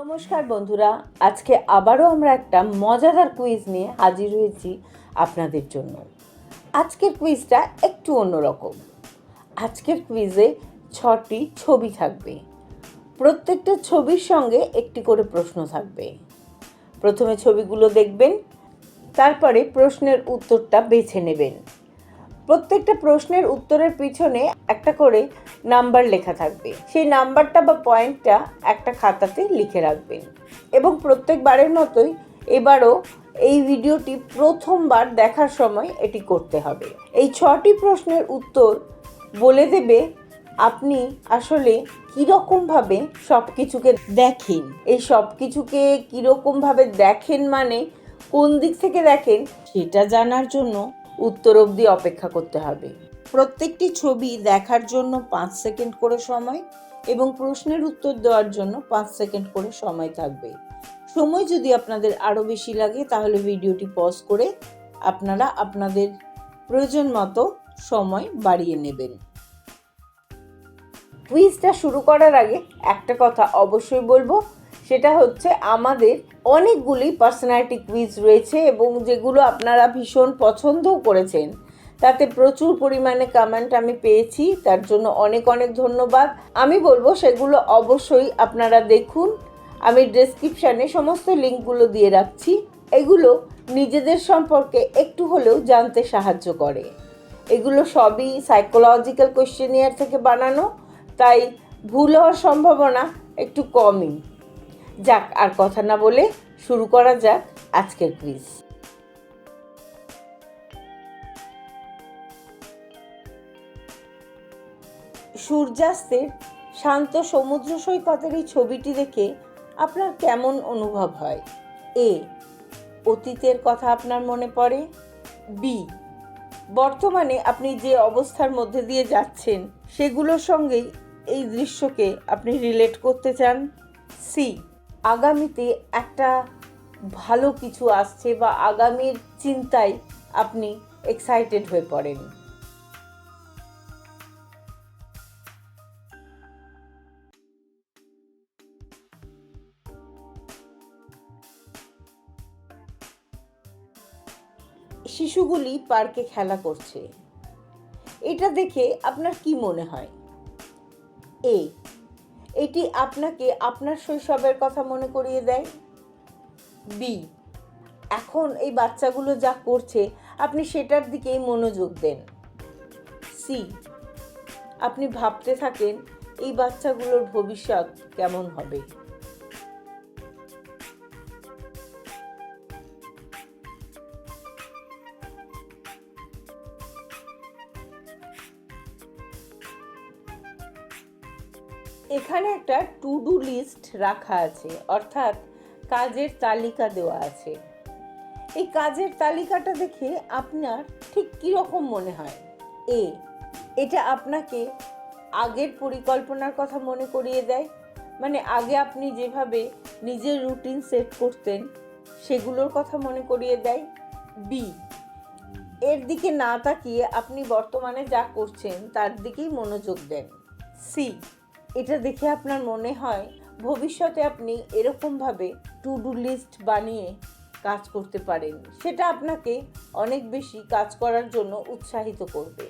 নমস্কার বন্ধুরা, আজকে আবারও আমরা একটা মজাদার কুইজ নিয়ে হাজির হয়েছি আপনাদের জন্য। আজকের কুইজটা একটু অন্যরকম। আজকের কুইজে ছটি ছবি থাকবে। প্রত্যেকটা ছবির সঙ্গে একটি করে প্রশ্ন থাকবে। প্রথমে ছবিগুলো দেখবেন, তারপরে প্রশ্নের উত্তরটা বেছে নেবেন। প্রত্যেকটা প্রশ্নের উত্তরের পিছনে একটা করে নাম্বার লেখা থাকবে। সেই নাম্বারটা বা পয়েন্টটা একটা খাতাতে লিখে রাখবেন। এবং প্রত্যেকবারের মতোই এবারও এই ভিডিওটি প্রথমবার দেখার সময় এটি করতে হবে। এই ছটি প্রশ্নের উত্তর বলে দেবে আপনি আসলে কীরকমভাবে সব কিছুকে দেখেন। এই সব কিছুকে কীরকমভাবে দেখেন মানে কোন দিক থেকে দেখেন সেটা জানার জন্য উত্তর অবধি অপেক্ষা করতে হবে। প্রত্যেকটি ছবি দেখার জন্য পাঁচ সেকেন্ড করে সময় এবং প্রশ্নের উত্তর দেওয়ার জন্য পাঁচ সেকেন্ড করে সময় থাকবে। সময় যদি আপনাদের আরও বেশি লাগে, তাহলে ভিডিওটি পজ করে আপনারা আপনাদের প্রয়োজন মতো সময় বাড়িয়ে নেবেন। কুইজটা শুরু করার আগে একটা কথা অবশ্যই বলব, সেটা হচ্ছে আমাদের অনেকগুলি পার্সোনালিটি কুইজ রয়েছে এবং যেগুলো আপনারা ভীষণ পছন্দও করেছেন। তাতে প্রচুর পরিমাণে কমেন্ট আমি পেয়েছি, তার জন্য অনেক অনেক ধন্যবাদ। আমি বলব সেগুলো অবশ্যই আপনারা দেখুন। আমি ডেসক্রিপশানে সমস্ত লিঙ্কগুলো দিয়ে রাখছি। এগুলো নিজেদের সম্পর্কে একটু হলেও জানতে সাহায্য করে। এগুলো সবই সাইকোলজিক্যাল কোয়েশ্চেনিয়ার থেকে বানানো, তাই ভুল হওয়ার সম্ভাবনা একটু কমই। যাক, আর কথা না বলে শুরু করা যাক আজকের কুইজ সূর্যাস্তের শান্ত সমুদ্র সৈকতের এই ছবিটি দেখে আপনার কেমন অনুভব হয়? এ, অতীতের কথা আপনার মনে পড়ে? বি, বর্তমানে আপনি যে অবস্থার মধ্যে দিয়ে যাচ্ছেন সেগুলোর সঙ্গেই এই দৃশ্যকে আপনি রিলেট করতে চান? সি আগামীতে একটা ভালো কিছু আসছে বা আগামীর চিন্তায় আপনি এক্সাইটেড হয়ে পড়েন। শিশুগুলি পার্কে খেলা করছে। এটা দেখে আপনার কি মনে হয়? এ এটি আপনাকে আপনার শৈশবের কথা মনে করিয়ে দেয়? বি এখন এই বাচ্চাগুলো যা করছে, আপনি সেটার দিকেই মনোযোগ দেন। সি আপনি ভাবতে থাকেন এই বাচ্চাগুলোর ভবিষ্যৎ কেমন হবে? এখানে একটা টু ডু লিস্ট রাখা আছে, অর্থাৎ কাজের তালিকা দেওয়া আছে। এই কাজের তালিকাটা দেখে আপনার ঠিক কীরকম মনে হয়? এ, এটা আপনাকে আগের পরিকল্পনার কথা মনে করিয়ে দেয়। মানে আগে আপনি যেভাবে নিজের রুটিন সেট করতেন, সেগুলোর কথা মনে করিয়ে দেয়। বি এর দিকে না তাকিয়ে আপনি বর্তমানে যা করছেন, তার দিকেই মনোযোগ দেন। সি এটা দেখে আপনার মনে হয় ভবিষ্যতে আপনি এরকমভাবে টু ডু লিস্ট বানিয়ে কাজ করতে পারেন? সেটা আপনাকে অনেক বেশি কাজ করার জন্য উৎসাহিত করবে।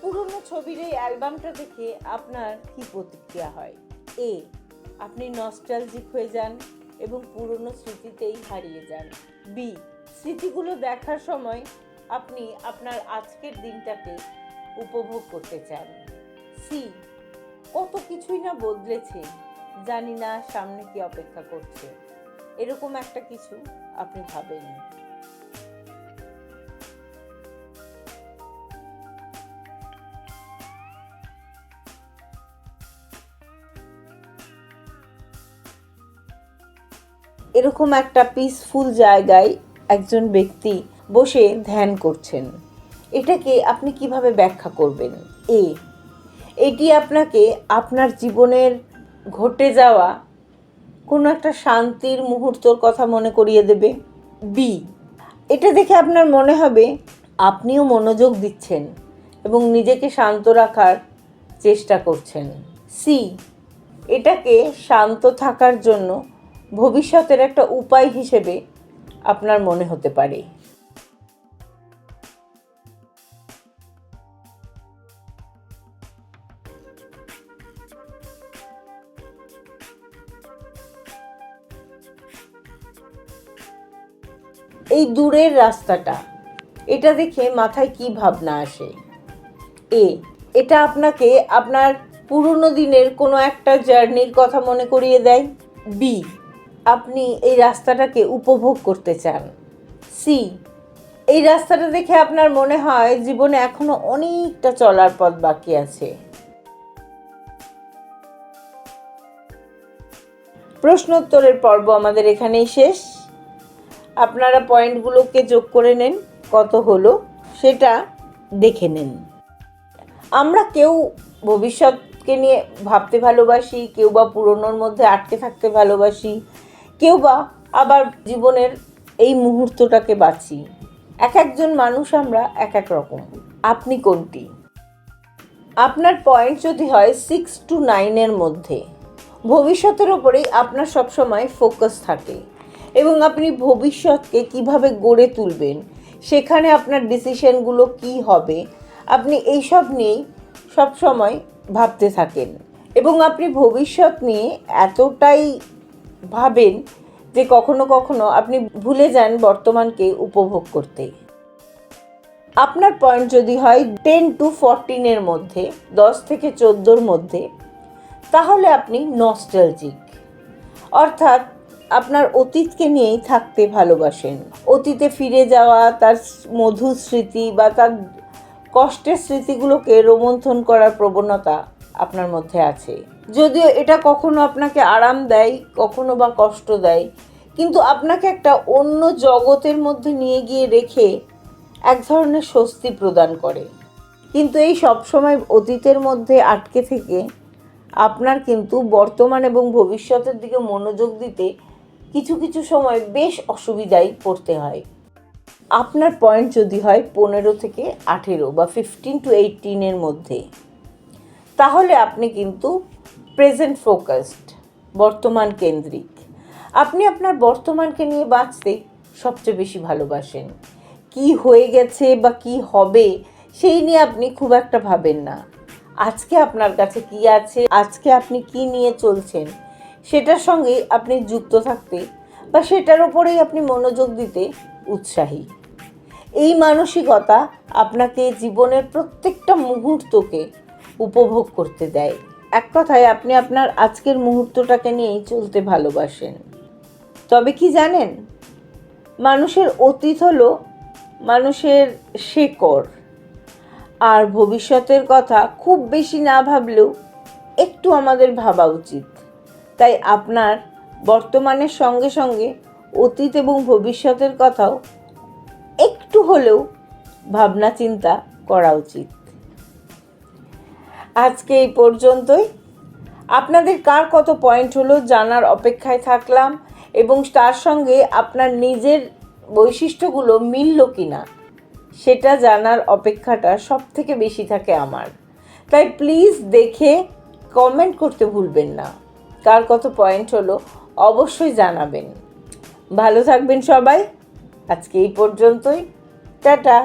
পুরনো ছবির এই অ্যালবামটা দেখে আপনার কি প্রতিক্রিয়া হয়? এ আপনি নস্টালজিক হয়ে যান এবং পুরনো স্মৃতিতেই হারিয়ে যান। বি স্মৃতিগুলো দেখার সময় আপনি আপনার আজকের দিনটাকে উপভোগ করতে চান। সি কত কিছুই না বদলেছে, জানি না সামনে কি অপেক্ষা করছে। এরকম একটা কিছু আপনি ভাবেন এরকম একটা পিসফুল জায়গায় একজন ব্যক্তি বসে ধ্যান করছেন। এটাকে আপনি কীভাবে ব্যাখ্যা করবেন? এ, এটি আপনাকে আপনার জীবনের ঘটে যাওয়া কোনো একটা শান্তির মুহূর্তর কথা মনে করিয়ে দেবে। বি, এটা দেখে আপনার মনে হবে আপনিও মনোযোগ দিচ্ছেন এবং নিজেকে শান্ত রাখার চেষ্টা করছেন। সি, এটাকে শান্ত থাকার জন্য ভবিষ্যতের একটা উপায় হিসেবে আপনার মনে হতে পারে। এই দূরের রাস্তাটা, এটা দেখে মাথায় কি ভাবনা আসে? এ, এটা আপনাকে আপনার পুরনো দিনের কোনো একটা জার্নির কথা মনে করিয়ে দেয়। বি আপনি এই রাস্তাটাকে উপভোগ করতে চান। সি, এই রাস্তাটা দেখে আপনার মনে হয় জীবনে এখনও অনেকটা চলার পথ বাকি আছে। প্রশ্নোত্তরের পর্ব আমাদের এখানেই শেষ। আপনারা পয়েন্টগুলোকে যোগ করে নেন, কত হলো সেটা দেখে নেন। আমরা কেউ ভবিষ্যৎকে নিয়ে ভাবতে ভালোবাসি, কেউ বা পুরনোর মধ্যে আটকে থাকতে ভালোবাসি কেউ বা আবার জীবনের এই মুহূর্তটাকে বাঁচি। এক একজন মানুষ আমরা এক এক রকম। আপনি কোনটি? আপনার পয়েন্ট যদি হয় সিক্স টু নাইনের মধ্যে, ভবিষ্যতের ওপরেই আপনার সবসময় ফোকাস থাকে এবং আপনি ভবিষ্যৎকে কীভাবে গড়ে তুলবেন, সেখানে আপনার ডিসিশনগুলো কি হবে, আপনি এইসব নিয়েই সবসময় ভাবতে থাকেন। এবং আপনি ভবিষ্যৎ নিয়ে এতটাই ভাবেন যে কখনো কখনো আপনি ভুলে যান বর্তমানকে উপভোগ করতে। আপনার পয়েন্ট যদি হয় টেন টু ফরটিনের মধ্যে, দশ থেকে চোদ্দোর মধ্যে, তাহলে আপনি নস্টালজিক অর্থাৎ আপনার অতীতকে নিয়েই থাকতে ভালোবাসেন। অতীতে ফিরে যাওয়া, তার মধুর স্মৃতি বা তার কষ্টের স্মৃতিগুলোকে রোমন্থন করার প্রবণতা আপনার মধ্যে আছে। যদিও এটা কখনো আপনাকে আরাম দেয়, কখনো বা কষ্ট দেয়, কিন্তু আপনাকে একটা অন্য জগতের মধ্যে নিয়ে গিয়ে রেখে এক ধরনের স্বস্তি প্রদান করে। কিন্তু এই সবসময় অতীতের মধ্যে আটকে থেকে আপনার কিন্তু বর্তমান এবং ভবিষ্যতের দিকে মনোযোগ দিতে কিছু কিছু সময় বেশ অসুবিধায় পড়তে হয়। আপনার পয়েন্ট যদি হয় পনেরো থেকে আঠেরো বা ফিফটিন টু এইটিনের মধ্যে। তাহলে আপনি কিন্তু প্রেজেন্ট ফোকাসড বর্তমান কেন্দ্রিক। আপনি আপনার বর্তমানকে নিয়ে বাঁচতে সবচেয়ে বেশি ভালোবাসেন। কি হয়ে গেছে বা কি হবে, সেই নিয়ে আপনি খুব একটা ভাবেন না। আজকে আপনার কাছে কি আছে, আজকে আপনি কি নিয়ে চলছেন, সেটার সঙ্গে আপনি যুক্ত থাকতে বা সেটার ওপরেই আপনি মনোযোগ দিতে উৎসাহী। এই মানসিকতা আপনাকে জীবনের প্রত্যেকটা মুহূর্তকে উপভোগ করতে দেয়। এক কথায় আপনি আপনার আজকের মুহূর্তটাকে নিয়েই চলতে ভালোবাসেন। তবে কি জানেন? মানুষের অতীত হলো মানুষের শেকড়। আর ভবিষ্যতের কথা খুব বেশি না ভাবলেও একটু আমাদের ভাবা উচিত। তাই আপনার বর্তমানের সঙ্গে সঙ্গে অতীত এবং ভবিষ্যতের কথাও একটু হলেও ভাবনা চিন্তা করা উচিত। আজকে এই পর্যন্তই। আপনাদের কার কত পয়েন্ট হলো জানার অপেক্ষায় থাকলাম এবং তার সঙ্গে আপনার নিজের বৈশিষ্ট্যগুলো মিলল কি না সেটা জানার অপেক্ষাটা সব থেকে বেশি থাকে আমার। তাই প্লিজ দেখে কমেন্ট করতে ভুলবেন না। কার কত পয়েন্ট হলো অবশ্যই জানাবেন। ভালো থাকবেন সবাই। আজকে এই পর্যন্তই। টাটা।